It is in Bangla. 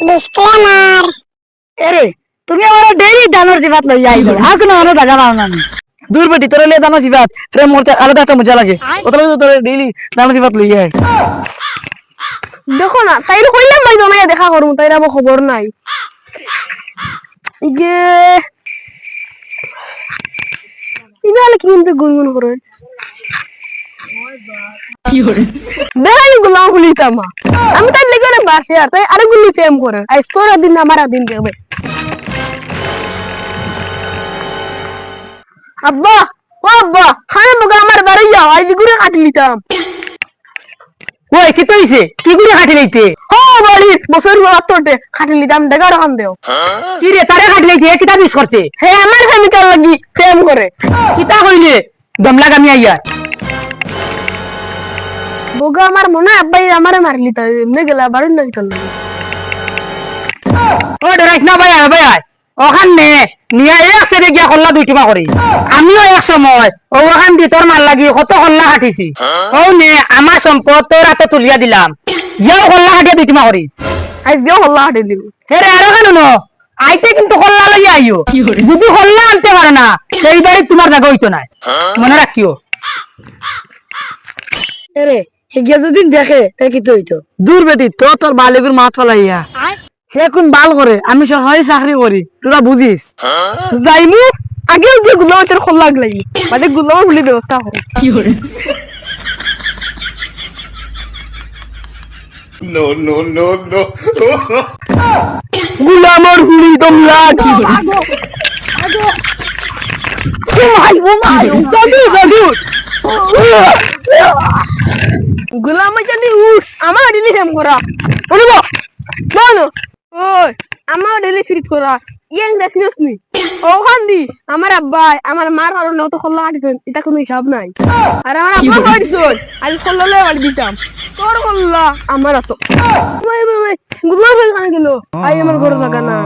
ডিসক্লেমার এরে তুমি আমার ডেইলি দানোর জিবাত লই যাই আর কোনো আমার জায়গা পাও না দূর বেটি তোর লিয়ে দানোর জিবাত মরতে আলাদা একটা মজা লাগে। ওতলে তো তোর ডেইলি দানোর জিবাত লই দেখো না তাই কইলাম ভাই তোমায় দেখা করব তাই আমার খবর নাই। যে ইনালে কিন্তু গুনগুন করে। দেখানি গুলাম খুলিতাম আমি তাই লেগে না বাসে আর তাই আরে গুলি ফেম করে। আই তোর দিন আমার দিন দেবে আব্বা ও আব্বা খানে মগা আমার বাড়ি যাও আই গুড়ে কাটি লিতাম ওই কি তৈছে? কি করে কাটি লইতে ও বাড়ি বছর বাবা তোটে খাটি লিতাম দেখা রাখান দেও। কি রে তারে কাটি লইতে কিতা বিষ করছে? হে আমার ফেমিকাল লাগি ফেম করে। কিতা কইলে? দমলা গামি আইয়া। বগা আমার মনে আব্বাই আমারে মারলি তাই এমনি গেলা বাড়ির না চল ও ডরাইস না ভাই ভাই ওখান নে নিয়ে এক সেরে গিয়া কল্লা দুই টিমা করি। আমিও এক সময় ও ওখান দি তোর মাল লাগি কত কল্লা কাটিছি। ও নে আমার সম্পদ তোর হাতে তুলিয়া দিলাম। ইয়াও কল্লা কাটিয়া দুই টিমা করি। আই দিও হল্লা হাটে দিব হেরে আরও কেন ন? আইতে কিন্তু কল্লা লইয়া আইও। যদি কল্লা আনতে পারে না সেই বাড়ি তোমার জায়গা হইতো না মনে রাখিও। এরে যদি দেখে তাই কি তো হইতো? দূর বেটি তো তোর বালিগুর ফলাইয়া। সে কোন বাল করে আমি সরকারি চাকরি করি তোরা বুঝিস? যাইমু আগে গিয়ে গুলামের খোল লাগলাই মানে ব্যবস্থা করে। No, no, no, no. গুলামর হুড়ি দমলা কি গুলামে জানি উঠ আমার ডেলি ফেম করা। বলব বলো। ওই আমার ডেলি ফিট করা। ইয়াং দেখিস নি? ওখান দি আমার আব্বা আমার মার আর নত খোলা হাঁটিছেন এটা কোনো হিসাব নাই। আর আমার আব্বা বাড়িছেন আজ খোলালে বাড়ি দিতাম। তোর খোল্লা আমার এত। গুলা ফেল গেল। আই আমার ঘরে থাকা না।